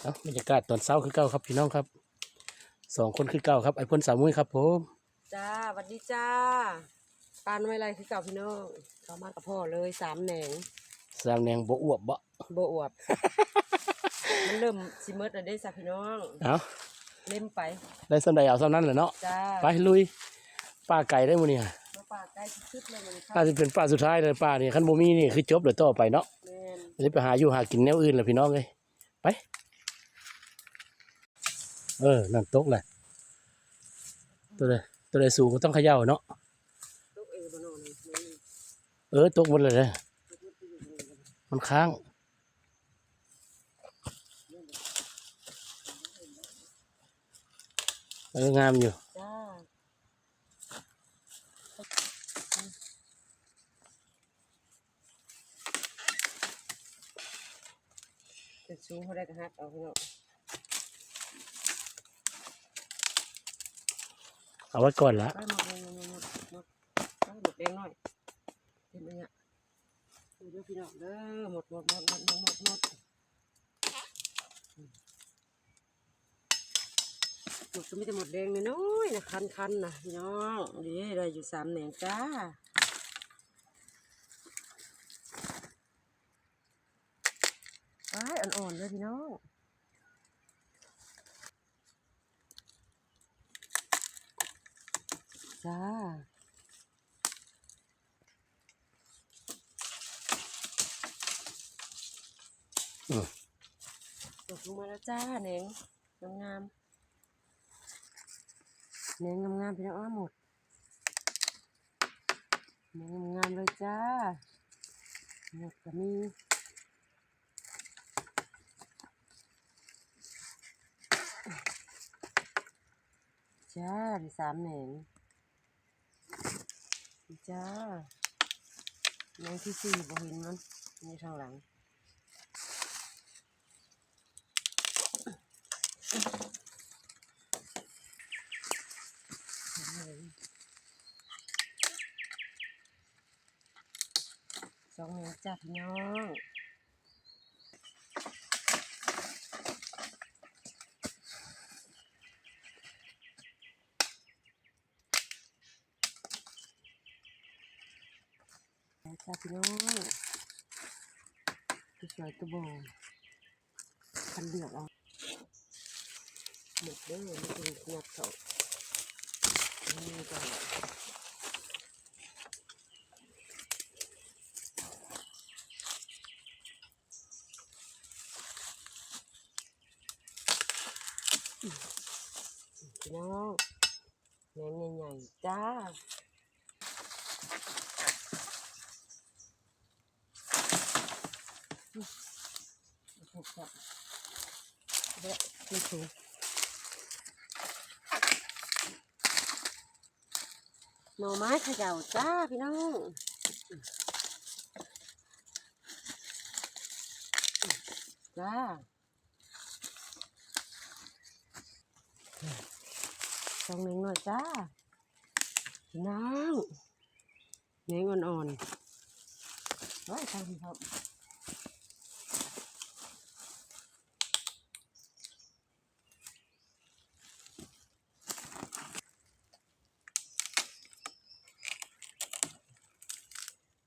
เอาบรรยากาศตอนเช้าคือเก้าครับพี่น้องครับสองคนคือเก้าครับไอ้พ่นสาวมุ้ยครับผมจ้าสวัสดีจ้าปานไว้ไรคือเก่าพี่น้องเขามากับพ่อเลยสามแหนงสาวแนงบ่อวบบ่โบอวบมันเริ่มซิเมิร์ดแล้วได้สักพี่น้องเอาเล่มไป ได้สำใดเอาสำนั้นแหละเนาะจ้าไปลุยป้าไก่ได้มื้อนี้ฮะมาป่าใกล้ชิดๆเลยมันป้าสิเป็นป้าสุดท้ายเลยป้านี่คันบ่มีนี่คือจบเดี๋ยวต่อไปเนาะแม่นจะไปหาอยู่หากินแนวอื่นล่ะพี่น้องเอ้ยไป เออนั่นตกแหละตัวใดตัวใดสูงก็ต้องเขย่าเนาะลูกเอ๋บนอนนี่นี่เออตกหมดเลยเด้อมันค้างเอองามอยู่จ้าจะชูเขาได้กระหักเอาพี่น้อง เอาไว้ก่อนละหมดก็ไม่ได้อหมดแดงหน่อยเห็นไหมเนี่ยดูดูพี่น้องเด้อหมดหมดหมดหมดหมดหมดหมดก็ไม่ได้หมดแดงน้อยนะคันคันนะเน้องดีได้อยู่สามแหน่งจ้าไอ้อ่อนๆเลยพี่น้อง จ้าอืมตกลงมาแล้วจ้าเนงงามงามๆเนงงามงามๆพี่น้องอ้อหมดเนงงามงามๆเลยจ้าหมดก็มีจ้ามีสามเหนง จ้าเหนงที่สี่บ่เห็นมันมีทางหลังสองเหนงจ้าพี่น้อง จ้าพี่น้องสวยตัวโบคันเดือดเอาหมดเด้อไม่ถึงขนาดเขานี่ก็พี่น้องแหนมใหญ่ๆจ้าอืม ถูกจับเด็กถูกหน่อไม้ขย่าจ้าพี่น้องจ้าสองเน้งหน่อยจ้าพี่น้างเน้งอ่อนๆไว้ทางที่ครับ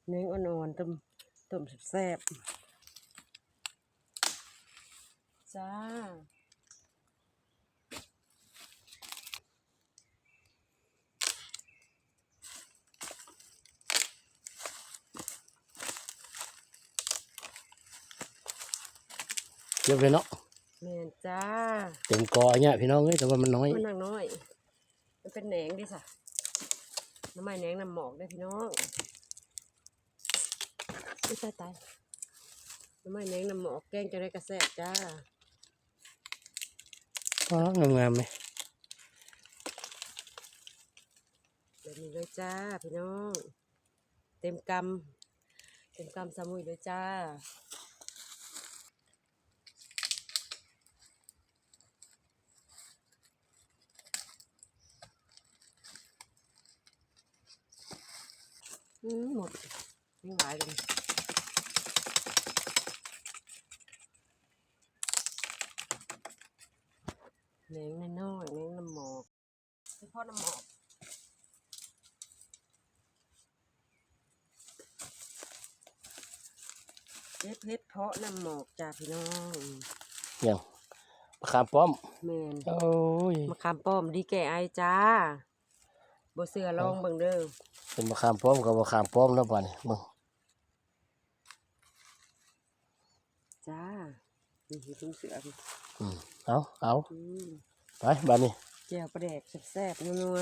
เน้งอ่อนๆต้มต้มแซ่บๆจ้าเยอะเลยเนาะแม่นจ้าเต็มกอเนี่ยพี่น้องเอ้ยแต่ว่ามันน้อย มันนางน้อย มันเป็นแหนงดิสะน้ำไม้แหนงน้ำหมอกได้อพี่น้อง อุ้ยตายตายน้ำไม้แหนงน้ำหมอกแกงจะได้กระแสบจ้าอ๋องามๆไหมแบบนี้เลยจ้าพี่น้อง เต็มกำเต็มกำสามุยเลยจ้าอืมหมดไม่ไหวเลย แหนงน้อยๆแหนงน้ำหมอกเฉพาะน้ำหมอกเฮ็ดเฮ็ดเพาะน้ำหมอกจ้าพี่น้องอย่างมะขามป้อมแม่นโอ้ยมะขามป้อมดีแก่ไอจ้าบ่เสือลองเบิ่งเด้อเป็นมะขามป้อมกับมะขามป้อมแล้วป่ะนี่มึง จ้า นี่คือทุ่งเสือพี่อืมเอาเอาอืมไปบ้านนี้แจ่วปลาแดกแซ่บๆนัว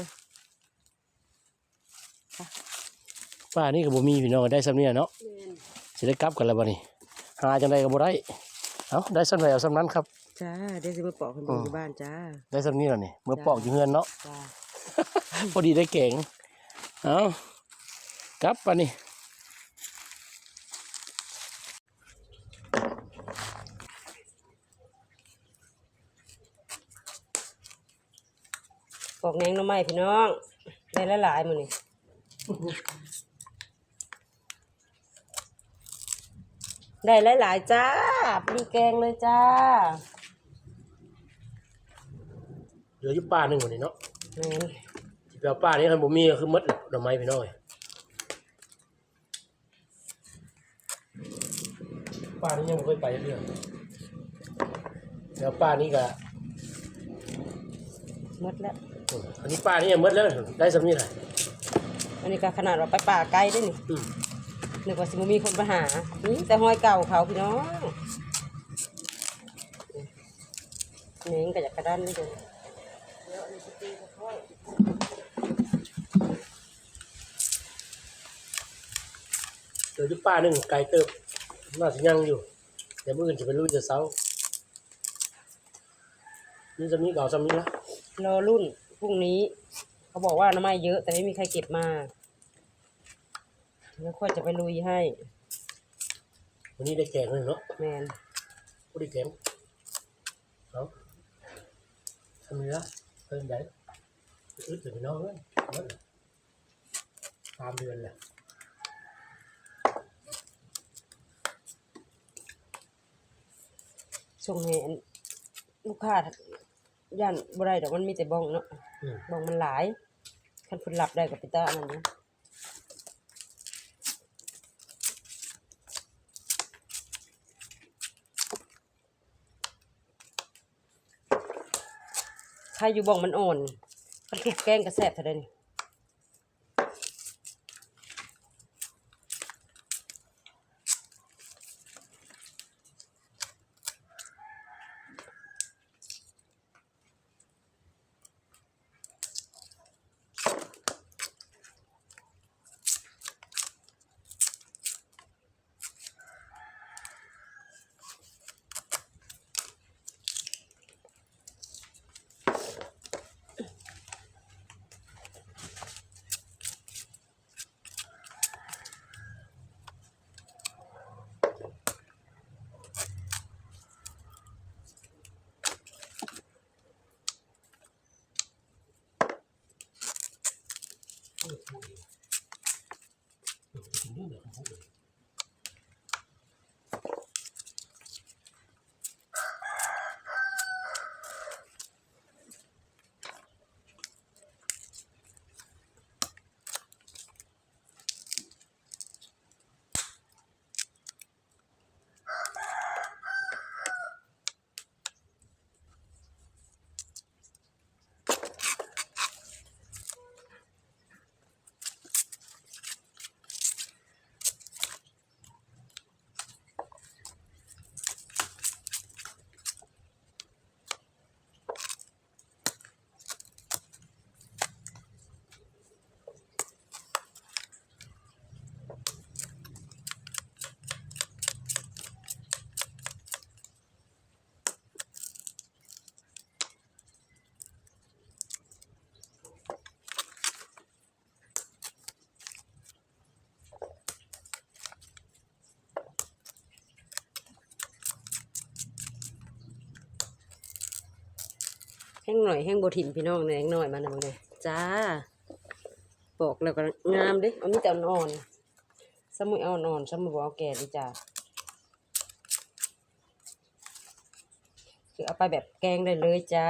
ป้านี่ก็บ่มีพี่น้องได้ซ้ำเนี่ยเนาะๆแม่นสิได้กลับกันแล้วบัดนี้หาจังไดก็บ่ได้เอาได้ซ้ำแล้วซ้ำนั้นครับ จ้าเดี๋ยวสิมาปอกคนอืดูมอยู่บ้านจ้า ได้ซ้ำนี้แล้วนี่เมื่อปอกอยู่เฮือนเนาะ จ้า พอดีได้เก่งเอากลับบัดนี้ ปอกแหนงหน่อไม้พี่น้อง ได้หลายๆมื้อนี้ได้หลายๆจ้าปรีแกงเลยจ้าเหลืออยู่ป้าหนึงวันนี้เนาะแม่นสิไปเอาป้านี้คันบ่มีก็คือหมดแหละดอกไม้พี่น้องเอ้ยป้านี่ยังบ่เคยไปเรื่องแล้วป้านี่ก็ หมดแล้ว อืมอันนี้ป้านี่ยังหมดแล้วได้ซ้ำนี้แหละอันนี้ก็ขนาดเราไปป่าไกลด้วยนี่อืมนึกว่าสิบ่มีคนมาหานี่แต่ห้อยเก่าเขาพี่น้องแหนงก็อยากกระด้านนี่เด้อเหลืออยู่ป้าหนึงไกลเติบน่าสิยังอยู่ เดี๋ยวมื้ออื่นจะไปรู้จะเช้านี่ซ้ำนี้เก่าซ้ำนี้ละรอรุ่น พรุ่งนี้ เขาบอกว่าน้ำไม้เยอะ แต่ไม่มีใครเก็บมาแล้วค่อยจะไปลุยให้ วันนี้ได้แกงเลยเนาะแมนผู้ได้แกงเอาทำนี้ละเพิ่มได้อึดถึงน้องเลยหมดเลยตามเดือนแหละส่งให้อันลูกค้า ย่านบ่ได้ดอกมันมีแต่บ้องเนาะอืม บ้องมันหลายคันเพิ่นรับได้กับปิตาอันนั้นนะถ้าอยู่บ้องมันอ่อนมันถูกแกล้งกระแสบเท่าใดนี่ 的，我有，有很多的很好的。 งหน่อยแห้งโบถิ่มพี่น้องเนี่ยแห้งหน่อยมาหน่อยเลยจ้าบอกแล้วก็งามดิเอามีแต่อ่อนสมุยเอาอ่อนสมุยบ่เอาแก่ดิจ้าคือเอาไปแบบแกงได้เลยจ้า